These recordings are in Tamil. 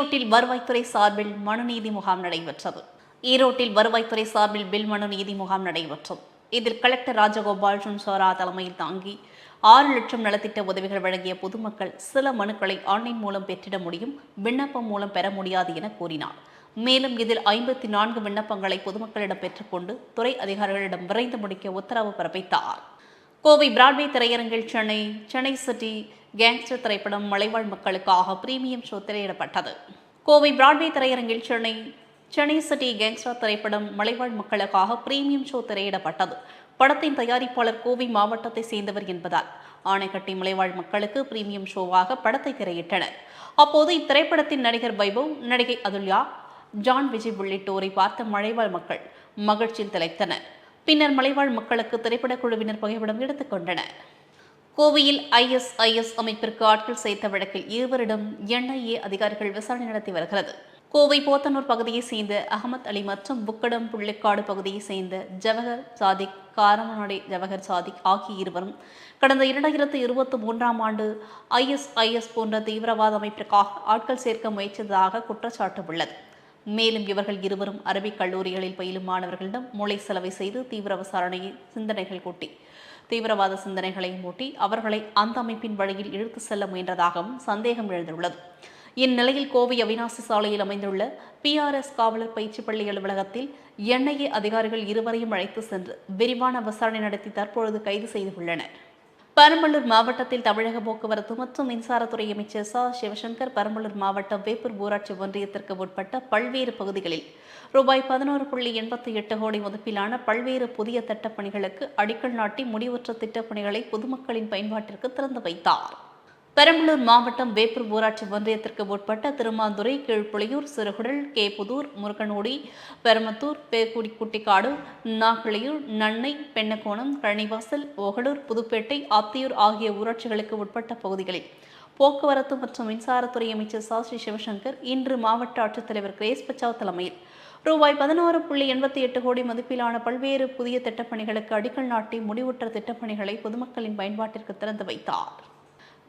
ஈரோட்டில் வருவாய்த்துறை சார்பில் மனுநீதி முகாம் நடைபெற்றது. ஈரோட்டில் வருவாய்த்துறை சார்பில் பில் மனு நீதி முகாம் நடைபெற்றது. இதில் கலெக்டர் ராஜகோபால் சுன்சோரா தலைமையில் தாங்கி ஆறு லட்சம் நலத்திட்ட உதவிகள் வழங்கிய பொதுமக்கள் சில மனுக்களை ஆன்லைன் மூலம் பெற்றிட முடியும் விண்ணப்பம் மூலம் பெற முடியாது என கூறினார். மேலும் இதில் ஐம்பத்தி நான்கு விண்ணப்பங்களை பொதுமக்களிடம் பெற்றுக்கொண்டு துறை அதிகாரிகளிடம் விரைந்து முடிக்க உத்தரவு பிறப்பித்தார். கோவை பிராட்வே திரையரங்கில் சென்னை சென்னை சிட்டி கேங்ஸ்டர் திரைப்படம் மலைவாழ் மக்களுக்காக பிரீமியம் ஷோ திரையிடப்பட்டது. கோவை பிராட்வே திரையரங்கில் சென்னை சென்னை சிட்டி கேங்ஸ்டர் திரைப்படம் மலைவாழ் மக்களுக்காக பிரீமியம் ஷோ திரையிடப்பட்டது. படத்தின் தயாரிப்பாளர் கோவை மாவட்டத்தை சேர்ந்தவர் என்பதால் ஆணைக்கட்டி மலைவாழ் மக்களுக்கு பிரீமியம் ஷோவாக படத்தை திரையிட்டனர். அப்போது இத்திரைப்படத்தின் நடிகர் வைபவ் நடிகை அதுல்யா ஜான் விஜய் உள்ளிட்டோரை பார்த்த மலைவாழ் மக்கள் மகிழ்ச்சியில் திளைத்தனர். பின்னர் மலைவாழ் மக்களுக்கு திரைப்படக் குழுவினர் புகைப்படம் எடுத்துக் கொண்டனர். கோவையில் ஐஎஸ்ஐஎஸ் அமைப்பிற்கு ஆட்கள் சேர்த்த வழக்கில் இருவரிடம் என்ஐஏ அதிகாரிகள் விசாரணை நடத்தி வருகிறது. கோவை போத்தனூர் பகுதியைச் சேர்ந்த அகமத் அலி மற்றும் புக்கடம் புள்ளிக்காடு பகுதியைச் சேர்ந்த ஜவஹர் சாதிக் காரமனடை ஜவஹர் சாதிக் ஆகிய இருவரும் கடந்த இரண்டாயிரத்து இருபத்தி மூன்றாம் ஆண்டு ஐஎஸ்ஐஎஸ் போன்ற தீவிரவாத அமைப்பிற்காக ஆட்கள் சேர்க்க முயற்சித்ததாக குற்றச்சாட்டு உள்ளது. மேலும் இவர்கள் இருவரும் அரபிக் கல்லூரிகளில் பயிலும் மாணவர்களிடம் மூளை செலவை செய்து தீவிர விசாரணையை சிந்தனைகள் கூட்டி தீவிரவாத சிந்தனைகளை மூட்டி அவர்களை அந்த அமைப்பின் வழியில் இழுத்து செல்ல முயன்றதாகவும் சந்தேகம் எழுந்துள்ளது. இந்நிலையில் கோவை அவினாசி சாலையில் அமைந்துள்ள பிஆர்எஸ் காவலர் பயிற்சி பள்ளி அலுவலகத்தில் என்ஐஏ அதிகாரிகள் இருவரையும் அழைத்து சென்று விரிவான விசாரணை நடத்தி தற்பொழுது கைது செய்துள்ளனர். பெரம்பலூர் மாவட்டத்தில் தமிழக போக்குவரத்து மற்றும் மின்சாரத்துறை அமைச்சர் ச. சிவசங்கர் பெரம்பலூர் மாவட்டம் வேப்பூர் ஊராட்சி ஒன்றியத்திற்கு உட்பட்ட பல்வேறு பகுதிகளில் ரூபாய் பதினோரு புள்ளி எண்பத்தி எட்டு கோடி மதிப்பிலான பல்வேறு புதிய திட்டப்பணிகளுக்கு அடிக்கல் நாட்டி முடிவுற்ற திட்டப்பணிகளை பொதுமக்களின் பயன்பாட்டிற்கு திறந்து வைத்தார். பெரம்பலூர் மாவட்டம் வேப்பூர் ஊராட்சி ஒன்றியத்திற்கு உட்பட்ட திருமாந்துறை கீழ்ப்புளியூர் சிறுகுடல் கேப்புதூர் முருகனோடி பெருமத்தூர் பேக்குடி குட்டிக்காடு நாக்கிளையூர் நன்னை பெண்ணக்கோணம் கழனிவாசல் ஓகலூர் புதுப்பேட்டை ஆத்தியூர் ஆகிய ஊராட்சிகளுக்கு உட்பட்ட பகுதிகளில் போக்குவரத்து மற்றும் மின்சாரத்துறை அமைச்சர் சாஸ்ரீ சிவசங்கர் இன்று மாவட்ட ஆட்சித்தலைவர் கிரேஸ் பச்சாவ் தலைமையில் ரூபாய் பதினோரு புள்ளி எண்பத்தி எட்டு கோடி மதிப்பிலான பல்வேறு புதிய திட்டப்பணிகளுக்கு அடிக்கல் நாட்டி முடிவுற்ற திட்டப்பணிகளை பொதுமக்களின் பயன்பாட்டிற்கு திறந்து வைத்தார்.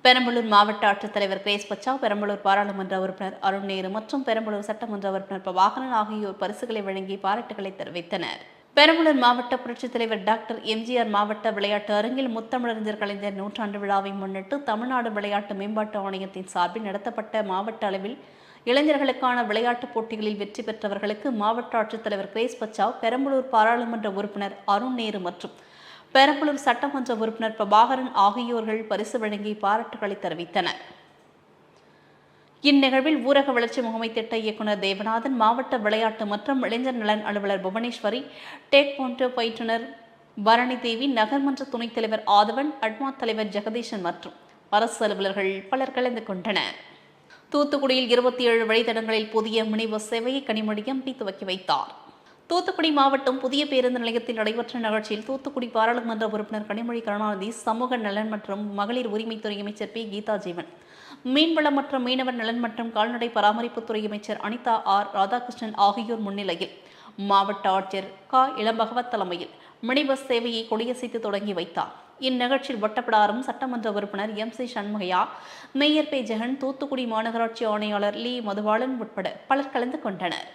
பெரம்பலூர் மாவட்ட ஆட்சித்தலைவர் கிரேஸ் பச்சா பெரம்பலூர் பாராளுமன்ற உறுப்பினர் அருண் நேரு மற்றும் பெரம்பலூர் சட்டமன்ற உறுப்பினர் பிரபாகரன் ஆகியோர் பரிசுகளை வழங்கி பாராட்டுகளை தெரிவித்தனர். பெரம்பலூர் மாவட்ட புரட்சித் தலைவர் டாக்டர் எம்ஜிஆர் மாவட்ட விளையாட்டு அரங்கில் முத்தமிழறிஞர் கலைஞர் நூற்றாண்டு விழாவை முன்னிட்டு தமிழ்நாடு விளையாட்டு மேம்பாட்டு ஆணையத்தின் சார்பில் நடத்தப்பட்ட மாவட்ட அளவில் இளைஞர்களுக்கான விளையாட்டுப் போட்டிகளில் வெற்றி பெற்றவர்களுக்கு மாவட்ட ஆட்சித்தலைவர் கிரேஸ் பச்சாவ் பெரம்பலூர் பாராளுமன்ற உறுப்பினர் அருண் நேரு மற்றும் பெரம்பலூர் சட்டமன்ற உறுப்பினர் பிரபாகரன் ஆகியோர்கள் பரிசு வழங்கி பாராட்டுகளை தெரிவித்தனர். இந்நிகழ்வில் ஊரக வளர்ச்சி முகமை திட்ட இயக்குநர் தேவநாதன் மாவட்ட விளையாட்டு மற்றும் இளைஞர் நலன் அலுவலர் புவனேஸ்வரி டேக் போன்ற பயிற்றுனர் பரணி தேவி நகர்மன்ற துணைத் தலைவர் ஆதவன் அட்மா தலைவர் ஜெகதீஷன் மற்றும் அரசு அலுவலர்கள் பலர் கலந்து கொண்டனர். தூத்துக்குடியில் இருபத்தி ஏழு வழித்தடங்களில் புதிய முனைவு சேவையை கனிமொழி எம்பி துவக்கி வைத்தார். தூத்துக்குடி மாவட்டம் புதிய பேருந்து நிலையத்தில் நடைபெற்ற நிகழ்ச்சியில் தூத்துக்குடி பாராளுமன்ற உறுப்பினர் கனிமொழி கருணாநிதி சமூக நலன் மற்றும் மகளிர் உரிமைத்துறை அமைச்சர் பி. கீதா ஜீவன் மீன்வளம் மற்றும் மீனவர் நலன் மற்றும் கால்நடை பராமரிப்புத்துறை அமைச்சர் அனிதா ஆர். ராதாகிருஷ்ணன் ஆகியோர் முன்னிலையில் மாவட்ட ஆட்சியர் க. இளம்பகவத் தலைமையில் மினி பஸ் சேவையை கொடியசைத்து தொடங்கி வைத்தார். இந்நிகழ்ச்சியில் ஒட்டப்படாரும் சட்டமன்ற உறுப்பினர் எம். சி. சண்முகையா மேயர் பே. ஜெகன் தூத்துக்குடி மாநகராட்சி ஆணையாளர் லீ. மதுபாலன் உட்பட பலர் கலந்து கொண்டனர்.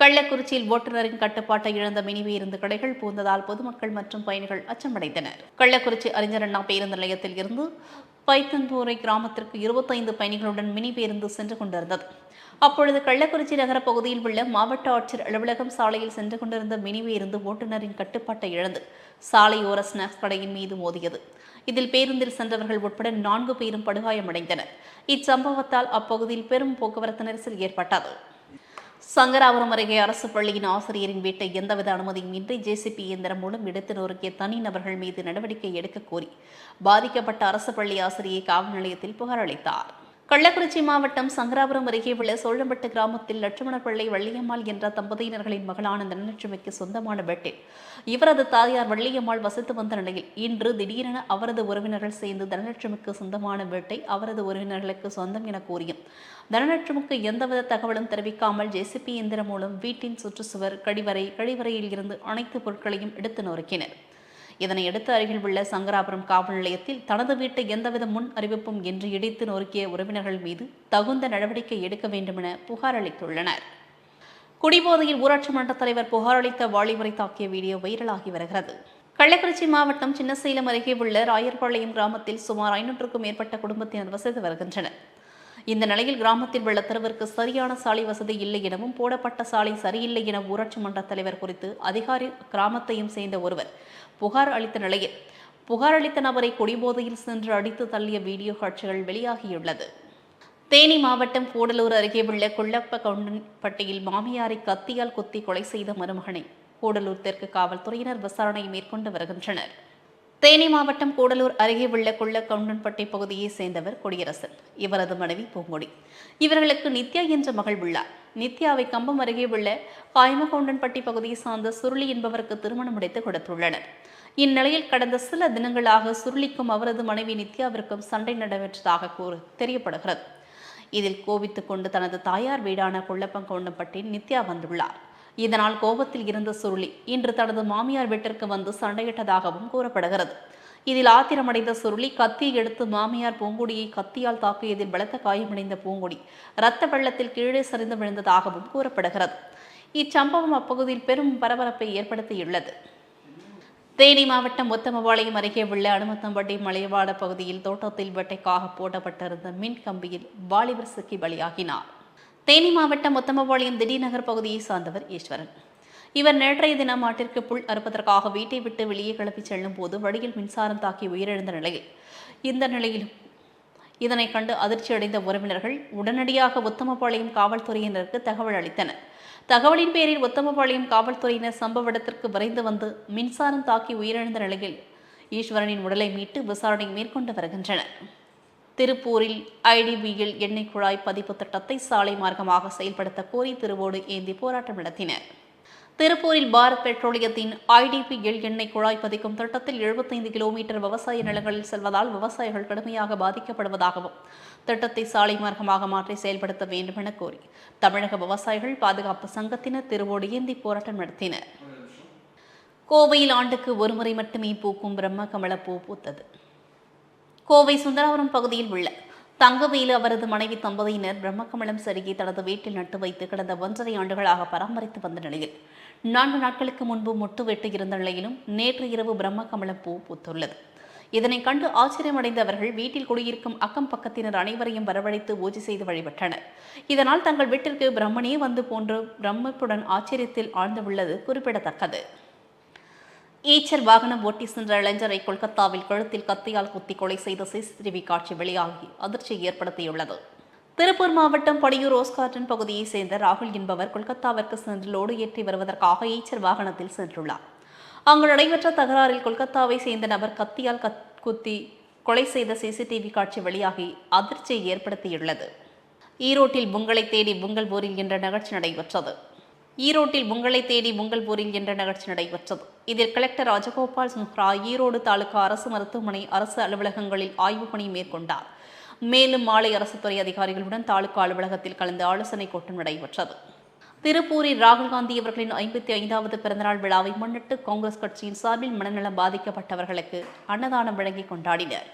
கள்ளக்குறிச்சியில் ஓட்டுநரின் கட்டுப்பாட்டை இழந்த மினி பேருந்து கடைகள் பூந்ததால் பொதுமக்கள் மற்றும் பயணிகள் அச்சமடைந்தனர். கள்ளக்குறிச்சி அறிஞர் அண்ணா பேருந்து நிலையத்தில் இருந்து பைத்தன்பூரை கிராமத்திற்கு இருபத்தைந்து பயணிகளுடன் மினி பேருந்து சென்று கொண்டிருந்தது. அப்பொழுது கள்ளக்குறிச்சி நகர பகுதியில் உள்ள மாவட்ட ஆட்சியர் அலுவலகம் சாலையில் சென்று கொண்டிருந்த மினி பேருந்து ஓட்டுநரின் கட்டுப்பாட்டை இழந்து சாலையோர ஸ்நாக்ஸ் கடையின் மீது மோதியது. இதில் பேருந்தில் சென்றவர்கள் உட்பட நான்கு பேரும் படுகாயமடைந்தனர். இச்சம்பவத்தால் அப்பகுதியில் பெரும் போக்குவரத்து நெரிசல் ஏற்பட்டது. சங்கராபுரம் அருகே அரசு பள்ளியின் ஆசிரியரின் வீட்டை எந்தவித அனுமதியும் இன்றி ஜேசிபி இயந்திரம் மூலம் எடுத்து நொறுக்கிய தனிநபர்கள் மீது நடவடிக்கை எடுக்க கோரி பாதிக்கப்பட்ட அரசு பள்ளி ஆசிரியை காவல் நிலையத்தில் புகார் அளித்தார். கள்ளக்குறிச்சி மாவட்டம் சங்கராபுரம் அருகே உள்ள சோழம்பட்டு கிராமத்தில் லட்சுமணப்பிள்ளை வள்ளியம்மாள் என்ற தம்பதியினர்களின் மகளான தனலட்சுமிக்கு சொந்தமான வீட்டில் இவரது தாயார் வள்ளியம்மாள் வசித்து வந்த நிலையில் இன்று திடீரென அவரது உறவினர்கள் சேர்ந்து தனலட்சுமிக்கு சொந்தமான வீட்டை அவரது உறவினர்களுக்கு சொந்தம் என கூறியும். தனலட்சுமிக்கு எந்தவித தகவலும் தெரிவிக்காமல் ஜேசிபி இயந்திரம் மூலம் வீட்டின் சுற்றுச்சுவர் கழிவறை கழிவறையில் இருந்து அனைத்து பொருட்களையும் எடுத்து நொறுக்கினர். இதனையடுத்து அருகில் உள்ள சங்கராபுரம் காவல் நிலையத்தில் தனது வீட்டை எந்தவித முன் அறிவிப்பும் இன்றி இடித்து நொறுக்கிய உறவினர்கள் மீது தகுந்த நடவடிக்கை எடுக்க வேண்டுமென புகார் அளித்துள்ளனர். குடிபோதையில் ஊராட்சி மன்ற தலைவர் புகார் அளித்த வாலிபரை தாக்கிய வீடியோ வைரலாகி வருகிறது. கள்ளக்குறிச்சி மாவட்டம் சின்னசேலம் அருகே உள்ள ராயர்பாளையம் கிராமத்தில் சுமார் ஐநூற்றுக்கும் மேற்பட்ட குடும்பத்தினர் வசித்து வருகின்றனர். இந்த நிலையில் கிராமத்தில் உள்ள தெருவிற்கு சரியான சாலை வசதி இல்லை எனவும் போடப்பட்ட சாலை சரியில்லை என ஊராட்சி மன்ற தலைவர் குறித்து அதிகாரி கிராமத்தையும் சேர்ந்த ஒருவர் புகார் அளித்த நிலையில் புகார் அளித்த நபரை குடிபோதையில் சென்று அடித்து தள்ளிய வீடியோ காட்சிகள் வெளியாகியுள்ளது. தேனி மாவட்டம் கூடலூர் அருகே உள்ள குள்ளப்ப கவுண்டன்பட்டியில் மாமியாரை கத்தியால் குத்தி கொலை செய்த மருமகனை கூடலூர் தெற்கு காவல்துறையினர் விசாரணை மேற்கொண்டு வருகின்றனர். தேனி மாவட்டம் கூடலூர் அருகே உள்ள குள்ள பகுதியை சேர்ந்தவர் குடியரசன். இவரது மனைவி பூங்கொடி. இவர்களுக்கு நித்யா என்ற மகள் உள்ளார். நித்யாவை கம்பம் அருகே உள்ள காய்மகவுண்டன்பட்டி பகுதியை சார்ந்த சுருளி என்பவருக்கு திருமணம் முடித்து கொடுத்துள்ளனர். இந்நிலையில் கடந்த சில தினங்களாக சுருளிக்கும் அவரது மனைவி நித்யாவிற்கும் சண்டை நடைபெற்றதாக கூறு தெரியப்படுகிறது. இதில் கோபித்துக் கொண்டு தனது தாயார் வீடான குள்ளப்பங்கவுண்டம்பட்டி நித்யா வந்துள்ளார். இதனால் கோபத்தில் இருந்த சுருளி இன்று தனது மாமியார் வீட்டிற்கு வந்து சண்டையிட்டதாகவும் கூறப்படுகிறது. இதில் ஆத்திரமடைந்த சுருளி கத்தியை எடுத்து மாமியார் பூங்குடியை கத்தியால் தாக்கியதில் பலத்த காயமடைந்த பூங்குடி இரத்த வெள்ளத்தில் கீழே சரிந்து விழுந்ததாகவும் கூறப்படுகிறது. இச்சம்பவம் அப்பகுதியில் பெரும் பரபரப்பை ஏற்படுத்தியுள்ளது. தேனி மாவட்டம் ஒத்தமபாளையம் அருகே உள்ள அனுமத்தம்பட்டி மலைவாட பகுதியில் தோட்டத்தில் வெட்டைக்காக போடப்பட்டிருந்த மின் கம்பியில் வாலிபர் சிக்கி பலியாகினார். தேனி மாவட்டம் உத்தமபாளையம் திடீர்நகர் பகுதியை சார்ந்தவர் ஈஸ்வரன். இவர் நேற்றைய தினம் மாட்டிற்கு புல் அறுப்பதற்காக வீட்டை விட்டு வெளியே கிளப்பி செல்லும் போது வழியில் மின்சாரம் தாக்கி உயிரிழந்த நிலையில் இந்த நிலையில் இதனை கண்டு அதிர்ச்சியடைந்த உறவினர்கள் உடனடியாக உத்தமபாளையம் காவல்துறையினருக்கு தகவல் அளித்தனர். தகவலின் பேரில் உத்தமபாளையம் காவல்துறையினர் சம்பவ இடத்திற்கு விரைந்து வந்து மின்சாரம் தாக்கி உயிரிழந்த நிலையில் ஈஸ்வரனின் உடலை மீட்டு விசாரணை மேற்கொண்டு வருகின்றனர். திருப்பூரில் ஐடிபியில் எண்ணெய் குழாய் பதிப்பு திட்டத்தை சாலை மார்க்கமாக செயல்படுத்த கோரி திருவோடு ஏந்தி போராட்டம் நடத்தினர். திருப்பூரில் பாரத் பெட்ரோலியத்தின் ஐடிபிஎல் எண்ணெய் குழாய் பதிக்கும் திட்டத்தில் எழுபத்தைந்து கிலோமீட்டர் விவசாய நிலங்களில் செல்வதால் விவசாயிகள் கடுமையாக பாதிக்கப்படுவதாகவும் திட்டத்தை சாலை மார்க்கமாக மாற்றி செயல்படுத்த வேண்டும் என கோரி தமிழக விவசாயிகள் பாதுகாப்பு சங்கத்தினர் திருவோடு ஏந்தி போராட்டம் நடத்தினர். கோவையில் ஆண்டுக்கு ஒருமுறை மட்டுமே பூக்கும் பிரம்ம கமல பூ பூத்தது. கோவை சுந்தராபுரம் பகுதியில் உள்ள தங்கவேலு அவரது மனைவி தம்பதியினர் பிரம்மகமலம் செருகி தனது வீட்டில் நட்டு வைத்து கடந்த ஒன்றரை ஆண்டுகளாக பராமரித்து வந்த நிலையில் நான்கு நாட்களுக்கு முன்பு மொட்டு வெட்டு இருந்த நிலையிலும் நேற்று இரவு பிரம்மகமலம் பூ பூத்துள்ளது. இதனை கண்டு ஆச்சரியமடைந்த அவர்கள் வீட்டில் குடியிருக்கும் அக்கம் பக்கத்தினர் அனைவரையும் வரவழைத்து பூஜை செய்து வழிபட்டனர். இதனால் தங்கள் வீட்டிற்கு பிரம்மனே வந்து போன்று பிரம்மப்புடன் ஆச்சரியத்தில் ஆழ்ந்துள்ளது குறிப்பிடத்தக்கது. ஈச்சர் வாகனம் ஓட்டி சென்ற இளைஞரை கொல்கத்தாவில் கழுத்தில் கத்தியால் குத்தி கொலை செய்த சிசிடிவி காட்சி வெளியாகி அதிர்ச்சியை ஏற்படுத்தியுள்ளது. திருப்பூர் மாவட்டம் படியூர் ரோஸ்கார்டன் பகுதியைச் சேர்ந்த ராகுல் என்பவர் கொல்கத்தாவிற்கு சென்று லோடு ஏற்றி வருவதற்காக ஈச்சர் வாகனத்தில் சென்றுள்ளார். அங்கு நடைபெற்ற தகராறில் கொல்கத்தாவை சேர்ந்த நபர் கத்தியால் கத் குத்தி கொலை செய்த சிசிடிவி காட்சி வெளியாகி அதிர்ச்சியை ஏற்படுத்தியுள்ளது. ஈரோட்டில் பொங்கலை தேடி பொங்கல் போரில் என்ற நிகழ்ச்சி நடைபெற்றது. ஈரோட்டில் உங்களை தேடி உங்கள் ஊரில் என்ற நிகழ்ச்சி நடைபெற்றது. இதில் கலெக்டர் ராஜகோபால் சுஹ்ரா ஈரோடு தாலுகா அரசு மருத்துவமனை அரசு அலுவலகங்களில் ஆய்வுப் பணி மேற்கொண்டார். மேலும் மாலை அரசு துறை அதிகாரிகளுடன் தாலுகா அலுவலகத்தில் கலந்து ஆலோசனை கூட்டம் நடைபெற்றது. திருப்பூரில் ராகுல் காந்தி அவர்களின் ஐம்பத்தி ஐந்தாவது பிறந்தநாள் விழாவை முன்னிட்டு காங்கிரஸ் கட்சியின் சார்பில் மனநலம் பாதிக்கப்பட்டவர்களுக்கு அன்னதானம் வழங்கி கொண்டாடினர்.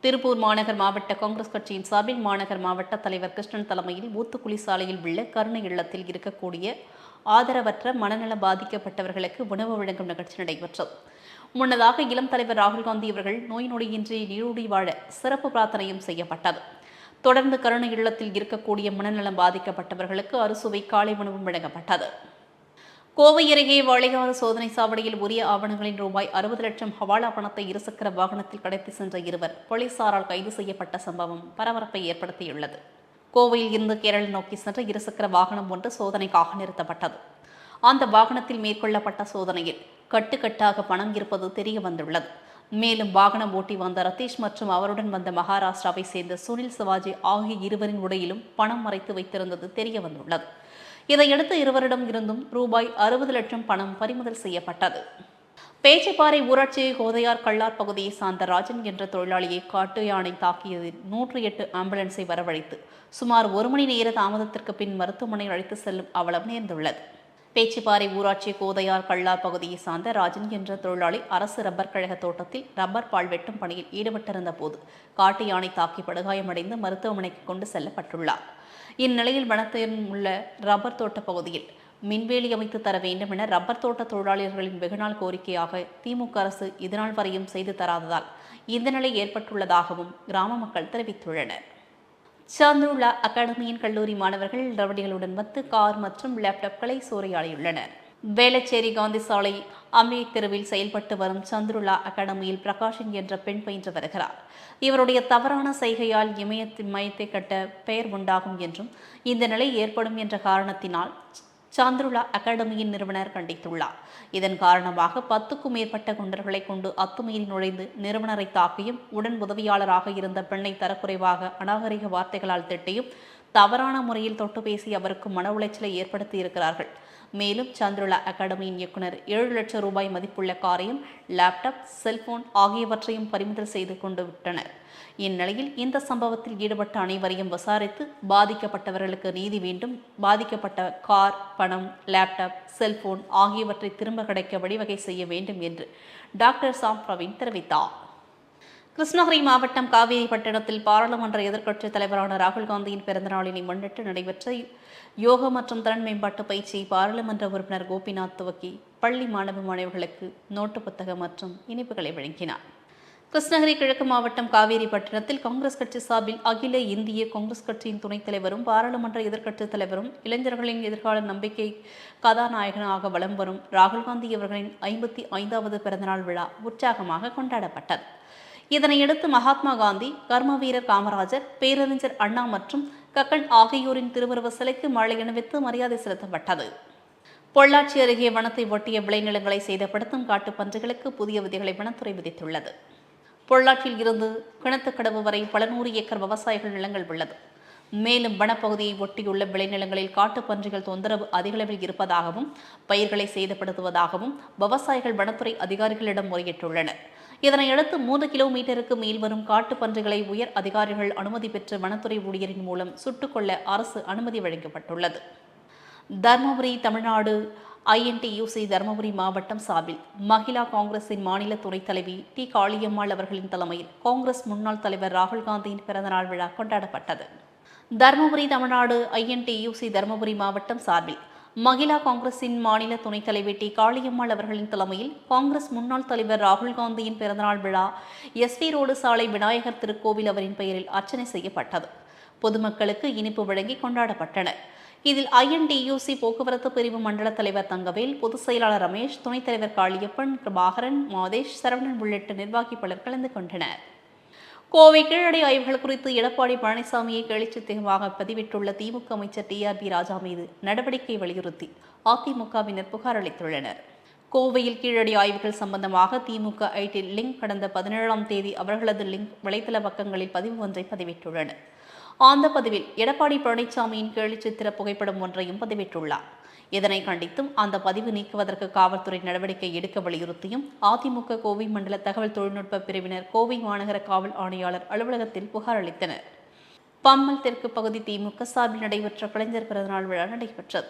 திருப்பூர் மாநகர் மாவட்ட காங்கிரஸ் கட்சியின் சார்பில் மாநகர் மாவட்ட தலைவர் கிருஷ்ணன் தலைமையில் ஊத்துக்குளி சாலையில் உள்ள கருணை இல்லத்தில் இருக்கக்கூடிய ஆதரவற்ற மனநலம் பாதிக்கப்பட்டவர்களுக்கு உணவு வழங்கும் நிகழ்ச்சி நடைபெற்றது. முன்னதாக இளம் தலைவர் ராகுல் காந்தி அவர்கள் நோய் நொடியின்றி நீரூடி வாழ சிறப்பு பிரார்த்தனையும் செய்யப்பட்டது. தொடர்ந்து கருணை இல்லத்தில் இருக்கக்கூடிய மனநலம் பாதிக்கப்பட்டவர்களுக்கு அறுசுவை காலை உணவும் வழங்கப்பட்டது. கோவை அருகே வாழையாறு சோதனை சாவடியில் உரிய ஆவணங்களின் ரூபாய் அறுபது லட்சம் ஹவாலா பணத்தை இருசக்கர வாகனத்தில் கடத்தி சென்ற இருவர் போலீசாரால் கைது செய்யப்பட்ட சம்பவம் பரபரப்பை ஏற்படுத்தியுள்ளது. கோவையில் இருந்து கேரள நோக்கி சென்ற இருசக்கர வாகனம் ஒன்று சோதனைக்காக நிறுத்தப்பட்டது. அந்த வாகனத்தில் மேற்கொள்ளப்பட்ட சோதனையில் கட்டுக்கட்டாக பணம் இருப்பது தெரிய வந்துள்ளது. மேலும் வாகனம் ஓட்டி வந்த ரத்தீஷ் மற்றும் அவருடன் வந்த மகாராஷ்டிராவை சேர்ந்த சுனில் சிவாஜி ஆகிய இருவரின் உடையிலும் பணம் மறைத்து வைத்திருந்தது தெரிய வந்துள்ளது. இதையடுத்து இருவரிடம் இருந்தும் ரூபாய் அறுபது லட்சம் பணம் பறிமுதல் செய்யப்பட்டது. பேச்சிப்பாறை ஊராட்சி கோதையார் கள்ளார் பகுதியை சார்ந்த ராஜன் என்ற தொழிலாளியை காட்டு யானை தாக்கியதில் நூற்றி எட்டு ஆம்புலன்ஸை வரவழைத்து சுமார் ஒரு மணி நேர தாமதத்திற்கு பின் மருத்துவமனை அழைத்து செல்லும் அவலம் நேர்ந்துள்ளது. பேச்சிப்பாறை ஊராட்சி கோதையார் கள்ளார் பகுதியை சார்ந்த ராஜன் என்ற தொழிலாளி அரசு ரப்பர் கழக தோட்டத்தில் ரப்பர் பால் வெட்டும் பணியில் ஈடுபட்டிருந்த போது காட்டு யானை தாக்கி படுகாயமடைந்து மருத்துவமனைக்கு கொண்டு செல்லப்பட்டுள்ளார். இந்நிலையில் வனத்தின் உள்ள ரப்பர் தோட்ட பகுதியில் மின்வேலி அமைத்து தர வேண்டும் என ரப்பர் தோட்ட தொழிலாளர்களின் வெகுநாள் கோரிக்கையாக திமுக அரசு இதுநாள் வரையும் செய்து தராததால் இந்த நிலை ஏற்பட்டுள்ளதாகவும் கிராம மக்கள் தெரிவித்துள்ளனர். சாந்துருலா அகாடமியின் கல்லூரி மாணவர்கள் ரவடிகளுடன் வந்து கார் மற்றும் லேப்டாப்களை சூறையாடியுள்ளனர். வேளச்சேரி காந்தி சாலை அம்மே தெருவில் செயல்பட்டு வரும் சந்துருலா அகாடமியில் பிரகாஷன் என்ற பெண் பயின்று வருகிறார். இவருடைய தவறான செய்கையால் இமயத்தின் மயத்தை கட்ட பெயர் உண்டாகும் என்றும் இந்த நிலை ஏற்படும் என்ற காரணத்தினால் சாந்திருலா அகாடமியின் நிறுவனர் கண்டித்துள்ளார். இதன் காரணமாக பத்துக்கும் மேற்பட்ட குண்டர்களை கொண்டு அத்துமீறி நுழைந்து நிறுவனரை தாக்கியும் உடன் உதவியாளராக இருந்த பெண்ணை தரக்குறைவாக அநாகரிக வார்த்தைகளால் திட்டியும் தவறான முறையில் தொட்டு பேசி அவருக்கு மன உளைச்சலை ஏற்படுத்தி இருக்கிறார்கள் மேலும் சந்திரலா அகாடமியின் இயக்குனர் ஏழு லட்சம் ரூபாய் மதிப்புள்ள காரையும் லேப்டாப் செல்போன் ஆகியவற்றையும் பறிமுதல் செய்து கொண்டு விட்டனர். இந்நிலையில் இந்த சம்பவத்தில் ஈடுபட்ட அனைவரையும் விசாரித்து பாதிக்கப்பட்டவர்களுக்கு நீதி வேண்டும். பாதிக்கப்பட்ட கார் பணம் லேப்டாப் செல்போன் ஆகியவற்றை திரும்ப கிடைக்க வழிவகை செய்ய வேண்டும் என்று டாக்டர் சாம் பிரவீன் தெரிவித்தார். கிருஷ்ணகிரி மாவட்டம் காவேரிப்பட்டினத்தில் பாராளுமன்ற எதிர்க்கட்சித் தலைவரான ராகுல் காந்தியின் பிறந்தநாளினை முன்னிட்டு நடைபெற்ற யோக மற்றும் திறன் மேம்பாட்டு பயிற்சியை பாராளுமன்ற உறுப்பினர் கோபிநாத் துவக்கி பள்ளி மாணவ மாணவர்களுக்கு நோட்டு புத்தகம் மற்றும் இனிப்புகளை வழங்கினார். கிருஷ்ணகிரி கிழக்கு மாவட்டம் காவேரிப்பட்டினத்தில் காங்கிரஸ் கட்சி சார்பில் அகில இந்திய காங்கிரஸ் கட்சியின் துணைத் தலைவரும் பாராளுமன்ற எதிர்க்கட்சித் தலைவரும் இளைஞர்களின் எதிர்கால நம்பிக்கை கதாநாயகனாக வலம் வரும் ராகுல் காந்தி அவர்களின் ஐம்பத்தி ஐந்தாவது பிறந்தநாள் விழா உற்சாகமாக கொண்டாடப்பட்டது. இதனையடுத்து மகாத்மா காந்தி கர்மவீரர் காமராஜர் பேரறிஞர் அண்ணா மற்றும் கக்கன் ஆகியோரின் திருவுருவ சிலைக்கு மாலை அணிவித்து மரியாதை செலுத்தப்பட்டது. பொள்ளாச்சி அருகே வனத்தை ஒட்டிய விளைநிலங்களை சேதப்படுத்தும் காட்டுப்பன்றிகளுக்கு புதிய விதிகளை வனத்துறை விதித்துள்ளது. பொள்ளாச்சியில் இருந்து கிணத்துக்கடவு வரை பல நூறு ஏக்கர் விவசாயிகள் நிலங்கள் உள்ளது. மேலும் வனப்பகுதியை ஒட்டியுள்ள விளைநிலங்களில் காட்டுப்பன்றிகள் தொந்தரவு அதிகளவில் இருப்பதாகவும் பயிர்களை சேதப்படுத்துவதாகவும் விவசாயிகள் வனத்துறை அதிகாரிகளிடம் முறையிட்டுள்ளனர். இதனையடுத்து மூன்று கிலோமீட்டருக்கு மேல் வரும் காட்டுப்பன்றிகளை உயர் அதிகாரிகள் அனுமதி பெற்று வனத்துறை ஊழியரின் மூலம் சுட்டுக்கொள்ள அரசு அனுமதி வழங்கப்பட்டுள்ளது. தர்மபுரி தமிழ்நாடு ஐஎன்டியூசி தருமபுரி மாவட்டம் சார்பில் மகிழா காங்கிரசின் மாநில துணைத் தலைவி டி. காளியம்மாள் அவர்களின் தலைமையில் காங்கிரஸ் முன்னாள் தலைவர் ராகுல் காந்தியின் பிறந்தநாள் விழா கொண்டாடப்பட்டது. தருமபுரி தமிழ்நாடு ஐஎன்டியூசி தருமபுரி மாவட்டம் சார்பில் மகிழா காங்கிரசின் மாநில துணைத் தலைவி டி. காளியம்மாள் அவர்களின் தலைமையில் காங்கிரஸ் முன்னாள் தலைவர் ராகுல் காந்தியின் பிறந்தநாள் விழா எஸ்வி ரோடு சாலை விநாயகர் திருக்கோவில் அவரின் பெயரில் அர்ச்சனை செய்யப்பட்டது. பொதுமக்களுக்கு இனிப்பு வழங்கி கொண்டாடப்பட்டன இதில் ஐஎன்டியூசி போக்குவரத்து பிரிவு மண்டல தலைவர் தங்கவேல் பொதுச் செயலாளர் ரமேஷ் துணைத் தலைவர் காளியப்பன் பிரபாகரன் மாதேஷ் சரவணன் உள்ளிட்ட நிர்வாகி பலர் கலந்து கொண்டனர். கோவை கீழடி ஆய்வுகள் குறித்து எடப்பாடி பழனிசாமியை கேலிச்சித்தமாக பதிவிட்டுள்ள திமுக அமைச்சர் டி ஆர் பி ராஜா மீது நடவடிக்கை வலியுறுத்தி அதிமுகவினர் புகார் அளித்துள்ளனர். கோவையில் கீழடி ஆய்வுகள் சம்பந்தமாக திமுக ஐடி லிங்க் கடந்த பதினேழாம் தேதி அவர்களது லிங்க் வலைதள பக்கங்களில் பதிவு ஒன்றை பதிவிட்டுள்ளனர். அந்த பதிவில் எடப்பாடி பழனிசாமியின் கேலி சித்திர புகைப்படம் ஒன்றையும் பதிவிட்டுள்ளார். இதனை கண்டித்தும் அந்த பதிவு நீக்குவதற்கு காவல்துறை நடவடிக்கை எடுக்க வலியுறுத்தியும் அதிமுக கோவை மண்டல தகவல் தொழில்நுட்ப பிரிவினர் கோவை மாநகர காவல் ஆணையாளர் அலுவலகத்தில் புகார் அளித்தனர். பம்மல் தெற்கு பகுதி திமுக சார்பில் நடைபெற்ற கலைஞர் பிறந்தநாள் விழா நடைபெற்றது.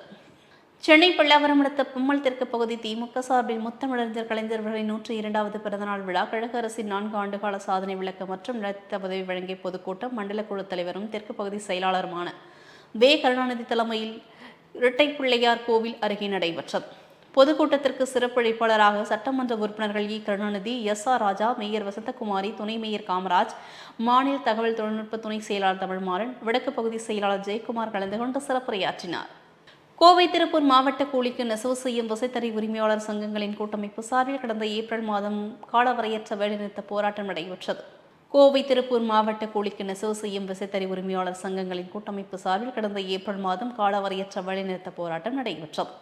சென்னை பல்லாவரம் அடுத்த பொம்மல் தெற்கு பகுதி திமுக சார்பில் முத்தமிழறிஞர் கலைஞர்களின் நூற்றி இரண்டாவது பிறந்தநாள் விழா கழக அரசின் நான்கு ஆண்டுகால சாதனை விளக்க மற்றும் நலத்திட்ட உதவி வழங்கிய பொதுக்கூட்டம் மண்டல குழு தலைவரும் தெற்கு பகுதி செயலாளருமான வே. கருணாநிதி தலைமையில் இரட்டை பிள்ளையார் கோவில் அருகே நடைபெற்றது. பொதுக்கூட்டத்திற்கு சிறப்பழைப்பாளராக சட்டமன்ற உறுப்பினர்கள் இ. Karunanidhi S. R. Raja mayor Vasanthakumari துணை மேயர் காமராஜ் மாநில தகவல் தொழில்நுட்ப துணை செயலாளர் தமிழ்மாறன் வடக்கு பகுதி செயலாளர் ஜெயக்குமார் கலந்து கொண்டு சிறப்புரையாற்றினார். கோவை திருப்பூர் மாவட்ட கூலிக்கு நெசவு செய்யும் விசைத்தறி உரிமையாளர் சங்கங்களின் கூட்டமைப்பு சார்பில் கடந்த ஏப்ரல் மாதம் காலவரையற்ற வேலைநிறுத்த போராட்டம் நடைபெற்றது. கோவை திருப்பூர் மாவட்ட கூலிக்கு நெசவு செய்யும் விசைத்தறி உரிமையாளர் சங்கங்களின் கூட்டமைப்பு சார்பில் கடந்த ஏப்ரல் மாதம் காலவரையற்ற வேலைநிறுத்த போராட்டம் நடைபெற்றது.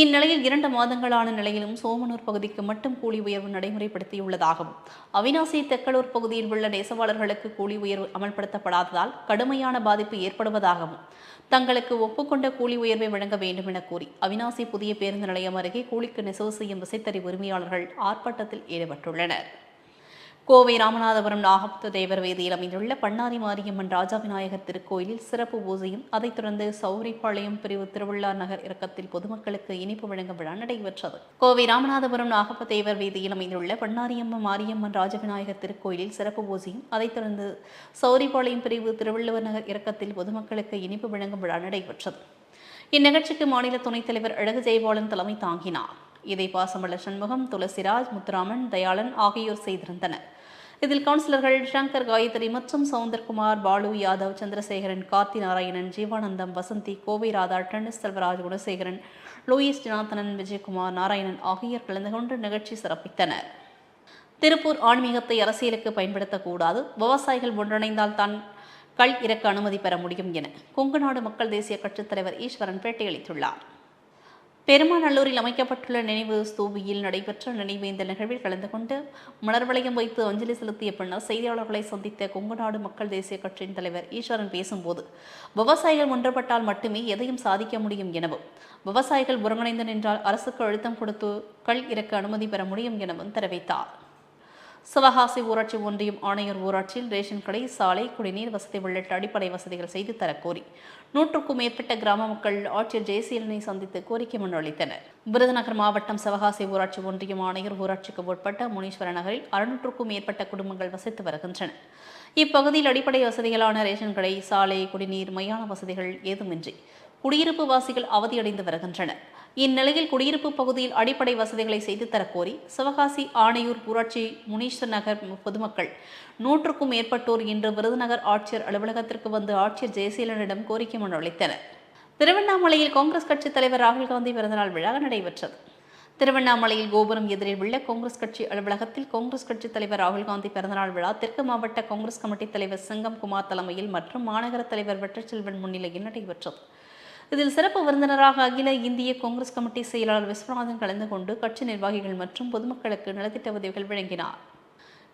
இந்நிலையில் இரண்டு மாதங்களான நிலையிலும் சோமனூர் பகுதிக்கு மட்டும் கூலி உயர்வு நடைமுறைப்படுத்தியுள்ளதாகவும் அவினாசி தெக்கலூர் பகுதியில் உள்ள நெசவாளர்களுக்கு கூலி உயர்வு அமல்படுத்தப்படாததால் கடுமையான பாதிப்பு ஏற்படுவதாகவும் தங்களுக்கு ஒப்புக்கொண்ட கூலி உயர்வை வழங்க வேண்டும் என கூறி அவினாசி புதிய பேருந்து நிலையம் அருகே கூலிக்கு நெசவு செய்யும் விசைத்தறி உரிமையாளர்கள் ஆர்ப்பாட்டத்தில் ஈடுபட்டுள்ளனர். கோவை ராமநாதபுரம் நாகப்பத்து தேவர் வேதியில் அமைந்துள்ள பண்ணாரி மாரியம்மன் ராஜா விநாயகர் திருக்கோயிலில் சிறப்பு பூஜையும் அதைத் தொடர்ந்து சௌரிப்பாளையம் பிரிவு திருவிழா நகர் இறக்கத்தில் பொதுமக்களுக்கு இனிப்பு வழங்கும் விழா நடைபெற்றது. கோவை ராமநாதபுரம் நாகப்ப தேவர் வீதியில் அமைந்துள்ள பண்ணாரியம்மன் மாரியம்மன் ராஜவிநாயகர் திருக்கோயிலில் சிறப்பு பூஜையும் அதைத் தொடர்ந்து சௌரிப்பாளையம் பிரிவு திருவள்ளுவர் நகர் இறக்கத்தில் பொதுமக்களுக்கு இனிப்பு வழங்கும் விழா நடைபெற்றது. இந்நிகழ்ச்சிக்கு மாநில துணைத் தலைவர் அழகு ஜெயபாலன் தலைமை தாங்கினார். இதை பாசமல்ல சண்முகம் துளசிராஜ் முத்துராமன் தயாளன் ஆகியோர் செய்திருந்தனர். இதில் கவுன்சிலர்கள் சங்கர் காயத்ரி மற்றும் சவுந்தர்குமார் பாலு யாதவ் சந்திரசேகரன் கார்த்தி நாராயணன் ஜீவானந்தம் வசந்தி கோவை ராதா டென்னிஸ் செல்வராஜ் குணசேகரன் லூயிஸ் ஜனார்த்தனன் விஜயகுமார் நாராயணன் ஆகியோர் கலந்து கொண்டு நிகழ்ச்சி சிறப்பித்தனர். திருப்பூர் ஆன்மீகத்தை அரசியலுக்கு பயன்படுத்தக்கூடாது. விவசாயிகள் ஒன்றிணைந்தால் தான் கல் இறக்க அனுமதி பெற முடியும் என கொங்குநாடு மக்கள் தேசிய கட்சித் தலைவர் ஈஸ்வரன் பேட்டியளித்துள்ளார். பெருமாநல்லூரில் அமைக்கப்பட்டுள்ள நினைவு ஸ்தூபியில் நடைபெற்ற நினைவேந்த நிகழ்வில் கலந்து கொண்டு மலர் வளையம் வைத்து அஞ்சலி செலுத்திய பின்னர் செய்தியாளர்களை சந்தித்த கொங்குநாடு மக்கள் தேசிய கட்சியின் தலைவர் ஈஸ்வரன் பேசும்போது விவசாயிகள் ஒன்றுபட்டால் மட்டுமே எதையும் சாதிக்க முடியும் எனவும் விவசாயிகள் ஒருங்கிணைந்து நின்றால் அரசுக்கு அழுத்தம் கொடுத்து கள் இறக்க அனுமதி பெற முடியும் எனவும் தெரிவித்தார். சிவகாசி ஊராட்சி ஒன்றியம் ஆணையர் ஊராட்சியில் ரேஷன் கடை சாலை குடிநீர் வசதி உள்ளிட்ட அடிப்படை வசதிகள் செய்து தரக்கோரி. நூற்றுக்கும் மேற்பட்ட கிராம மக்கள் ஆட்சியர் ஜெயசீலனை சந்தித்து கோரிக்கை மனு அளித்தனர். விருதுநகர் மாவட்டம் சிவகாசி ஊராட்சி ஒன்றியம் ஆணையர் ஊராட்சிக்கு உட்பட்ட முனீஸ்வர நகரில் அறுநூற்றுக்கும் மேற்பட்ட குடும்பங்கள் வசித்து வருகின்றன. இப்பகுதியில் அடிப்படை வசதிகளான ரேஷன் கடை சாலை குடிநீர் மையான வசதிகள் ஏதுமின்றி குடியிருப்பு வாசிகள் அவதியடைந்து வருகின்றனர். இந்நிலையில் குடியிருப்பு பகுதியில் அடிப்படை வசதிகளை செய்து தரக்கோரி சிவகாசி ஆணையூர் ஊராட்சி முனீஸ்வர் நகர் பொதுமக்கள். நூற்றுக்கும் மேற்பட்டோர் இன்று விருதுநகர் ஆட்சியர் அலுவலகத்திற்கு வந்து ஆட்சியர் ஜெயசீலனிடம் கோரிக்கை மனு அளித்தனர். திருவண்ணாமலையில் காங்கிரஸ் கட்சித் தலைவர் ராகுல் காந்தி பிறந்தநாள் விழா நடைபெற்றது. திருவண்ணாமலையில் கோபுரம் எதிரில் உள்ள காங்கிரஸ் கட்சி அலுவலகத்தில் காங்கிரஸ் கட்சித் தலைவர் ராகுல் காந்தி பிறந்தநாள் விழா தெற்கு மாவட்ட காங்கிரஸ் கமிட்டி தலைவர் சிங்கம் குமார் தலைமையில் மற்றும் மாநகர தலைவர் வெற்றச்செல்வன் முன்னிலையில் நடைபெற்றது. இதில் சிறப்பு விருந்தினராக அகில இந்திய காங்கிரஸ் கமிட்டி செயலாளர் விஸ்வநாதன் கலந்து கொண்டு கட்சி நிர்வாகிகள் மற்றும் பொதுமக்களுக்கு நலத்திட்ட உதவிகள் வழங்கினார்.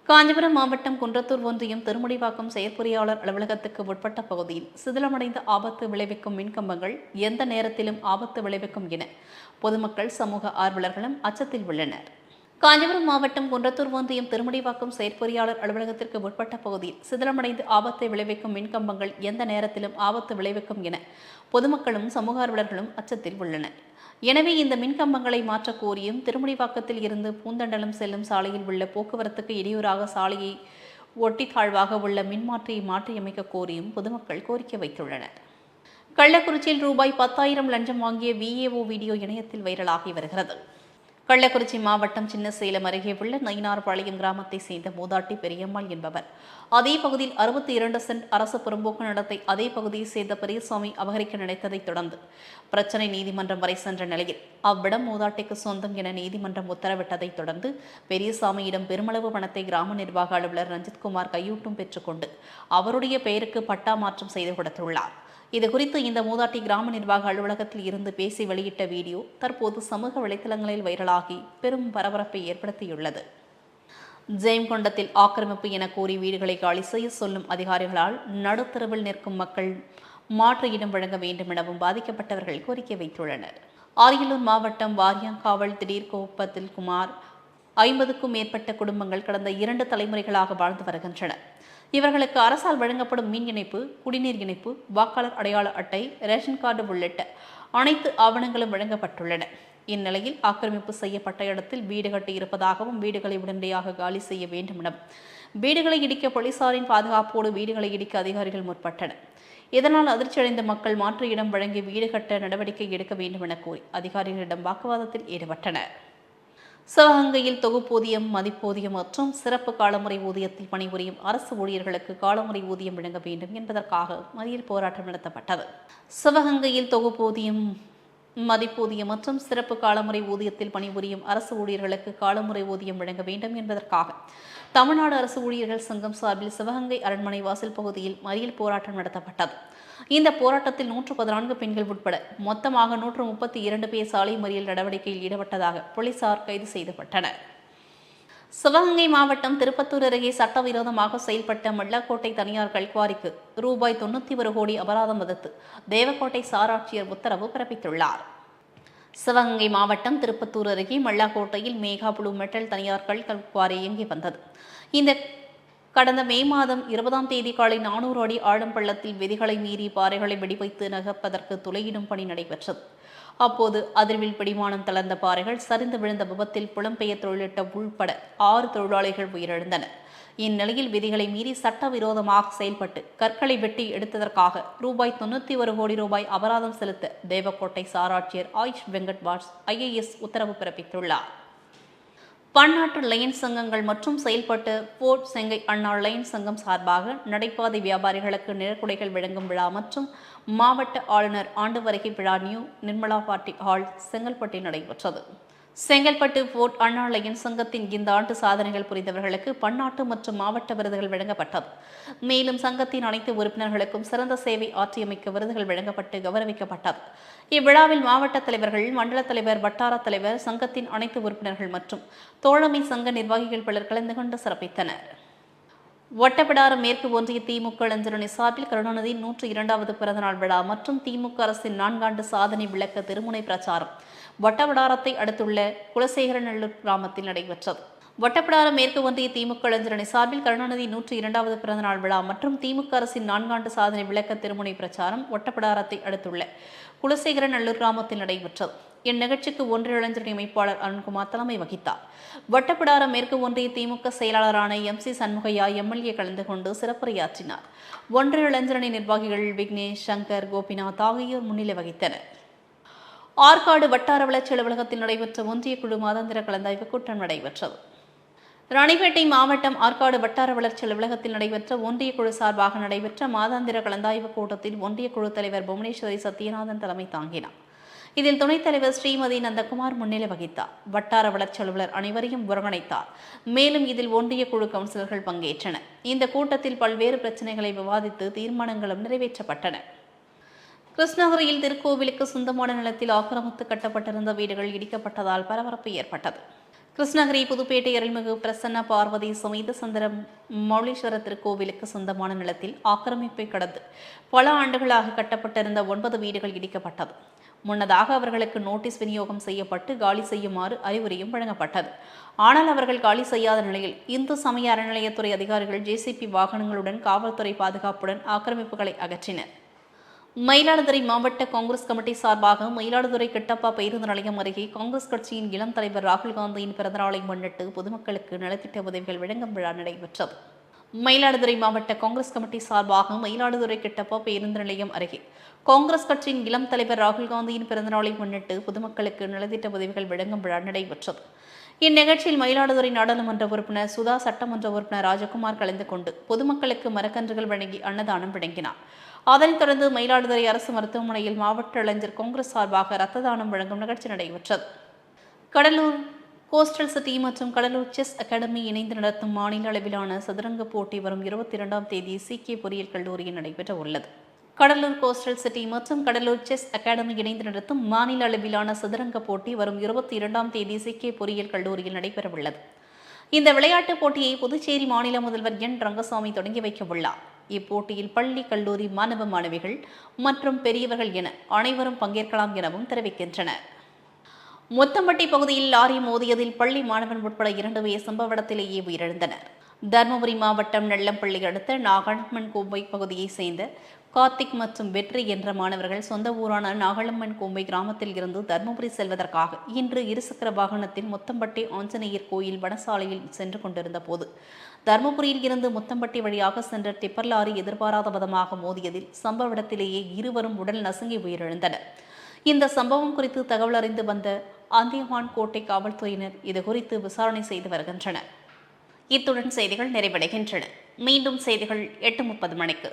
காஞ்சிபுரம் மாவட்டம் குன்றத்தூர் ஒன்றியம் திருமுடிவாக்கம் செயற்பொறியாளர் அலுவலகத்துக்கு உட்பட்ட பகுதியில் சிதிலமடைந்த ஆபத்து விளைவிக்கும் மின்கம்பங்கள் எந்த நேரத்திலும் ஆபத்து விளைவிக்கும் என பொதுமக்கள் சமூக ஆர்வலர்களும் அச்சத்தில் உள்ளனர். காஞ்சிபுரம் மாவட்டம் குன்றத்தூர் ஒன்றியம் திருமணிவாக்கம் செயற்பொறியாளர் அலுவலகத்திற்கு உட்பட்ட பகுதியில் சிதிலமடைந்து ஆபத்தை விளைவிக்கும் மின்கம்பங்கள் எந்த நேரத்திலும் ஆபத்து விளைவிக்கும் என பொதுமக்களும் சமூக ஆர்வலர்களும் அச்சத்தில் உள்ளனர். எனவே இந்த மின்கம்பங்களை மாற்றக் கோரியும் திருமணிவாக்கத்தில் இருந்து பூந்தண்டலம் செல்லும் சாலையில் உள்ள போக்குவரத்துக்கு இடையூறாக சாலையை ஒட்டி தாழ்வாக உள்ள மின்மாற்றியை மாற்றியமைக்க கோரியும் பொதுமக்கள் கோரிக்கை வைத்துள்ளனர். கள்ளக்குறிச்சியில் ரூபாய் பத்தாயிரம் லஞ்சம் வாங்கிய விஏஓ வீடியோ இணையத்தில் வைரலாகி வருகிறது. கள்ளக்குறிச்சி மாவட்டம் சின்னசேலம் அருகே உள்ள நயினார்பாளையம் கிராமத்தை சேர்ந்த மூதாட்டி பெரியம்மாள் என்பவர். அதே பகுதியில் அறுபத்தி இரண்டு சென்ட் அரசு புறம்போக்கு நடத்தை அதே பகுதியை சேர்ந்த பெரியசாமி அபகரிக்க நினைத்ததைத் தொடர்ந்து பிரச்சனை நீதிமன்றம் வரை சென்ற நிலையில் அவ்விடம் மூதாட்டிக்கு சொந்தம் என நீதிமன்றம் உத்தரவிட்டதைத் தொடர்ந்து பெரியசாமியிடம் பெருமளவு பணத்தை கிராம நிர்வாக அலுவலர் ரஞ்சித்குமார் கையூட்டும் பெற்றுக்கொண்டு அவருடைய பெயருக்கு பட்டா மாற்றம் செய்து கொடுத்துள்ளார். இது குறித்து இந்த மூதாட்டி கிராம நிர்வாக அலுவலகத்தில் இருந்து பேசி வெளியிட்ட வீடியோ தற்போது சமூக வலைதளங்களில் வைரலாகி பெரும் பரபரப்பை ஏற்படுத்தியுள்ளது. ஜெயம்கொண்டத்தில் ஆக்கிரமிப்பு என கூறி வீடுகளை காலி செய்ய சொல்லும் அதிகாரிகளால் நடுத்தரவில் நிற்கும் மக்கள் மாற்று இடம் வழங்க வேண்டும் எனவும் பாதிக்கப்பட்டவர்கள் கோரிக்கை வைத்துள்ளனர். அரியலூர் மாவட்டம் வாரியாங்காவல் திடீர் கோப்பத்தில் குமார் ஐம்பதுக்கும் மேற்பட்ட குடும்பங்கள் கடந்த இரண்டு தலைமுறைகளாக வாழ்ந்து வருகின்றன இவர்களுக்கு அரசால் வழங்கப்படும் மின் இணைப்பு குடிநீர் இணைப்பு வாக்காளர் அடையாள அட்டை ரேஷன் கார்டு உள்ளிட்ட அனைத்து ஆவணங்களும் வழங்கப்பட்டுள்ளன. இந்நிலையில் ஆக்கிரமிப்பு செய்யப்பட்ட இடத்தில் வீடு கட்டி இருப்பதாகவும் வீடுகளை உடனடியாக காலி செய்ய வேண்டும் எனவும் வீடுகளை இடிக்க போலீசாரின் பாதுகாப்போடு வீடுகளை இடிக்க அதிகாரிகள் முற்பட்டனர். இதனால் அதிர்ச்சியடைந்த மக்கள் மாற்று இடம் வழங்கி வீடு கட்ட நடவடிக்கை எடுக்க வேண்டும் என கூறி அதிகாரிகளிடம் வாக்குவாதத்தில் ஈடுபட்டனர். சிவகங்கையில் தொகுப்பூதியம் மதிப்பூதியம் மற்றும் சிறப்பு காலமுறை ஊதியத்தில் பணிபுரியும் அரசு ஊழியர்களுக்கு காலமுறை ஊதியம் வழங்க வேண்டும் என்பதற்காக மறியல் போராட்டம் நடத்தப்பட்டது. சிவகங்கையில் தொகுப்பூதியம் மதிப்பூதியம் மற்றும் சிறப்பு காலமுறை ஊதியத்தில் பணிபுரியும் அரசு ஊழியர்களுக்கு காலமுறை ஊதியம் வழங்க வேண்டும் என்பதற்காக தமிழ்நாடு அரசு ஊழியர்கள் சங்கம் சார்பில் சிவகங்கை அரண்மனை வாசல் பகுதியில் மறியல் போராட்டம் நடத்தப்பட்டது. இந்த போராட்டத்தில் நூற்று பதினான்கு பெண்கள் உட்பட மொத்தமாக நூற்று முப்பத்தி இரண்டு பேர் சாலை மறியல் நடவடிக்கையில் ஈடுபட்டதாக போலீசார் கைது செய்யப்பட்டனர் சிவகங்கை மாவட்டம் திருப்பத்தூர் அருகே சட்டவிரோதமாக செயல்பட்ட மல்லக்கோட்டை தனியார் கல்குவாரிக்கு ரூபாய் தொண்ணூற்றி ஒரு கோடி அபராதம் விதித்து தேவக்கோட்டை சாராட்சியர் உத்தரவு பிறப்பித்துள்ளார். சிவகங்கை மாவட்டம் திருப்பத்தூர் அருகே மல்லாக்கோட்டையில் மேகா புளு மெட்டல் தனியார் கல்குவாரி இயங்கி வந்தது. இந்த கடந்த மே மாதம் இருபதாம் தேதி காலை நானூறு அடி ஆழம் பள்ளத்தில் விதிகளை மீறி பாறைகளை வெடிவைத்து நகர்ப்பதற்கு துளையிடும் பணி நடைபெற்றது. அப்போது அதிர்வில் பிடிமானம் தளர்ந்த பாறைகள் சரிந்து விழுந்த விபத்தில் புலம்பெயர் தொழிலிட்ட உள்பட ஆறு தொழிலாளிகள் உயிரிழந்தனர். இந்நிலையில் விதிகளை மீறி சட்டவிரோதமாக செயல்பட்டு கற்களை வெட்டி எடுத்ததற்காக ரூபாய் தொண்ணூற்றி ஒரு கோடி ரூபாய் அபராதம் செலுத்த தேவக்கோட்டை சாராட்சியர் ஆயுஷ் வெங்கட் வாட்ஸ் ஐஏஎஸ் உத்தரவு பிறப்பித்துள்ளார். பன்னாட்டு லைன் சங்கங்கள் மற்றும் செயல்பட்டு போர்ட் செங்கை அண்ணா லைன் சங்கம் சார்பாக நடைபாதை வியாபாரிகளுக்கு நிழற்குடைகள் வழங்கும் விழா மற்றும் மாவட்ட ஆளுநர் ஆண்டு வருகை விழா நியூ நிர்மலா பாட்டி ஹால் செங்கல்பட்டில் நடைபெற்றது. செங்கல்பட்டு போர்ட் அண்ணாலயன் சங்கத்தின் இந்த ஆண்டு சாதனைகள் புரிந்தவர்களுக்கு பன்னாட்டு மற்றும் மாவட்ட விருதுகள் வழங்கப்பட்டது. மேலும் சங்கத்தின் அனைத்து உறுப்பினர்களுக்கும் சிறந்த சேவை ஆற்றியமைக்க விருதுகள் வழங்கப்பட்டு கௌரவிக்கப்பட்டது. இவ்விழாவில் மாவட்ட தலைவர்கள் மண்டல தலைவர் வட்டார தலைவர் சங்கத்தின் அனைத்து உறுப்பினர்கள் மற்றும் தோழமை சங்க நிர்வாகிகள் பலர் கலந்து கொண்டு சிறப்பித்தனர். ஒட்டப்பிடாரம் மேற்கு ஒன்றிய திமுக இளைஞரணி சார்பில் கருணாநிதியின் நூற்று இரண்டாவது பிறந்தநாள் விழா மற்றும் திமுக அரசின் நான்காண்டு சாதனை விளக்க திருமுனை பிரச்சாரம். வட்டவடாரத்தை அடுத்துள்ள குலசேகரநல்லூர் கிராமத்தில் நடைபெற்றது. வட்டப்பிடாரம் மேற்கு ஒன்றிய திமுக இளைஞரணி சார்பில் கருணாநிதி நூற்றி இரண்டாவது பிறந்தநாள் விழா மற்றும் திமுக அரசின் நான்காண்டு சாதனை விளக்க திருமுனை பிரச்சாரம் ஒட்டப்பிடாரத்தை அடுத்துள்ள குலசேகரநல்லூர் கிராமத்தில் நடைபெற்றது. இந்நிகழ்ச்சிக்கு ஒன்றிய இளைஞரணி அமைப்பாளர் அருண்குமார் தலைமை வகித்தார். வட்டப்பிடாரம் மேற்கு ஒன்றிய திமுக செயலாளரான எம் சி சண்முகையா எம்எல்ஏ கலந்து கொண்டு சிறப்புரையாற்றினார். ஒன்றிய இளைஞரணி நிர்வாகிகள் விக்னேஷ் சங்கர் கோபிநாத் ஆகியோர் முன்னிலை வகித்தனர். ஆற்காடு வட்டார வளர்ச்சி அலுவலகத்தில் நடைபெற்ற ஒன்றிய குழு மாதாந்திர கலந்தாய்வு கூட்டம் நடைபெற்றது. ராணிப்பேட்டை மாவட்டம் ஆற்காடு வட்டார வளர்ச்சி அலுவலகத்தில் நடைபெற்ற ஒன்றிய குழு சார்பாக நடைபெற்ற மாதாந்திர கலந்தாய்வு கூட்டத்தில் ஒன்றிய குழு தலைவர் புவனேஸ்வரி சத்யநாதன் தலைமை தாங்கினார். இதில் துணைத் தலைவர் ஸ்ரீமதி நந்தகுமார் முன்னிலை வகித்தார். வட்டார வளர்ச்சி அலுவலர் அனைவரையும் ஒருங்கிணைத்தார். மேலும் இதில் ஒன்றிய குழு கவுன்சிலர்கள் பங்கேற்றனர். இந்த கூட்டத்தில் பல்வேறு பிரச்சனைகளை விவாதித்து தீர்மானங்களும் நிறைவேற்றப்பட்டன. கிருஷ்ணகிரியில் திருக்கோவிலுக்கு சொந்தமான நிலத்தில் ஆக்கிரமித்து கட்டப்பட்டிருந்த வீடுகள் இடிக்கப்பட்டதால் பரபரப்பு ஏற்பட்டது. கிருஷ்ணகிரி புதுப்பேட்டை அருள்மிகு பிரசன்ன பார்வதி சமேத சுந்தரம் மௌலீஸ்வர திருக்கோவிலுக்கு சொந்தமான நிலத்தில் ஆக்கிரமிப்பை கடந்து பல ஆண்டுகளாக கட்டப்பட்டிருந்த ஒன்பது வீடுகள் இடிக்கப்பட்டது. முன்னதாக அவர்களுக்கு நோட்டீஸ் விநியோகம் செய்யப்பட்டு காலி செய்யுமாறு அறிவுரையும் வழங்கப்பட்டது. ஆனால் அவர்கள் காலி செய்யாத நிலையில் இந்து சமய அறநிலையத்துறை அதிகாரிகள் ஜேசிபி வாகனங்களுடன் காவல்துறை பாதுகாப்புடன் ஆக்கிரமிப்புகளை அகற்றினர். மயிலாடுதுறை மாவட்ட காங்கிரஸ் கமிட்டி சார்பாக மயிலாடுதுறை கிட்டப்பா பேருந்து நிலையம் அருகே காங்கிரஸ் கட்சியின் இளம் தலைவர் ராகுல் காந்தியின் பிறந்தநாளை முன்னிட்டு பொதுமக்களுக்கு நலத்திட்ட உதவிகள் வழங்கும் விழா நடைபெற்றது. மயிலாடுதுறை மாவட்ட காங்கிரஸ் கமிட்டி சார்பாக மயிலாடுதுறை கிட்டப்பா பேருந்து நிலையம் அருகே காங்கிரஸ் கட்சியின் இளம் தலைவர் ராகுல் காந்தியின் பிறந்தநாளை முன்னிட்டு பொதுமக்களுக்கு நலத்திட்ட உதவிகள் வழங்கும் விழா நடைபெற்றது. இந்நிகழ்ச்சியில் மயிலாடுதுறை நாடாளுமன்ற உறுப்பினர் சுதா சட்டமன்ற உறுப்பினர் ராஜகுமார் கலந்து கொண்டு பொதுமக்களுக்கு மரக்கன்றுகள் வழங்கி அன்னதானம் வழங்கினார். அதனைத் தொடர்ந்து மயிலாடுதுறை அரசு மருத்துவமனையில் மாவட்ட இளைஞர் காங்கிரஸ் சார்பாக ரத்த தானம் வழங்கும் நிகழ்ச்சி நடைபெற்றது. கடலூர் கோஸ்டல் சிட்டி மற்றும் கடலூர் செஸ் அகாடமி இணைந்து நடத்தும் மாநில அளவிலான சதுரங்க போட்டி வரும் இருபத்தி இரண்டாம் தேதி சீக்கிய பொறியியல் கல்லூரியில் நடைபெற உள்ளது. கடலூர் கோஸ்டல் சிட்டி மற்றும் கடலூர் செஸ் அகாடமி இணைந்து நடத்தும் மாநில அளவிலான சதுரங்க போட்டி வரும் இருபத்தி இரண்டாம் தேதி சீக்கிய பொறியியல் கல்லூரியில் நடைபெறவுள்ளது இந்த விளையாட்டுப் போட்டியை புதுச்சேரி மாநில முதல்வர் என். ரங்கசாமி தொடங்கி வைக்க உள்ளார். இப்போட்டியில் பள்ளி கல்லூரி மாணவ மாணவிகள் மற்றும் பெரியவர்கள் என அனைவரும் பங்கேற்கலாம் எனவும் தெரிவிக்கின்றனர். முத்தம்பட்டி பகுதியில் லாரி மோதியதில் பள்ளி மாணவன் உட்பட இரண்டு பேர் சம்பவ இடத்திலேயே உயிரிழந்தனர். தருமபுரி மாவட்டம் நெல்லம்பள்ளி அடுத்த நாகாண்மன் கோம்பை பகுதியைச் சேர்ந்த கார்த்திக் மற்றும் வெற்றி என்ற மாணவர்கள் சொந்த ஊரான நாகலம்மன் கோம்பை கிராமத்தில் இருந்து தருமபுரி செல்வதற்காக இன்று இருசக்கர வாகனத்தில் முத்தம்பட்டி ஆஞ்சநேயர் கோயில் வனசாலையில் சென்று கொண்டிருந்த போது தருமபுரியில் இருந்து முத்தம்பட்டி வழியாக சென்ற டிப்பர் லாரி எதிர்பாராத விதமாக மோதியதில் சம்பவ இடத்திலேயே இருவரும் உடல் நசுங்கி உயிரிழந்தனர். இந்த சம்பவம் குறித்து தகவல் அறிந்து வந்த அந்தியமான் கோட்டை காவல்துறையினர் இது குறித்து விசாரணை செய்து வருகின்றனர். இத்துடன் செய்திகள் நிறைவடைகின்றன. மீண்டும் செய்திகள் எட்டு முப்பது மணிக்கு.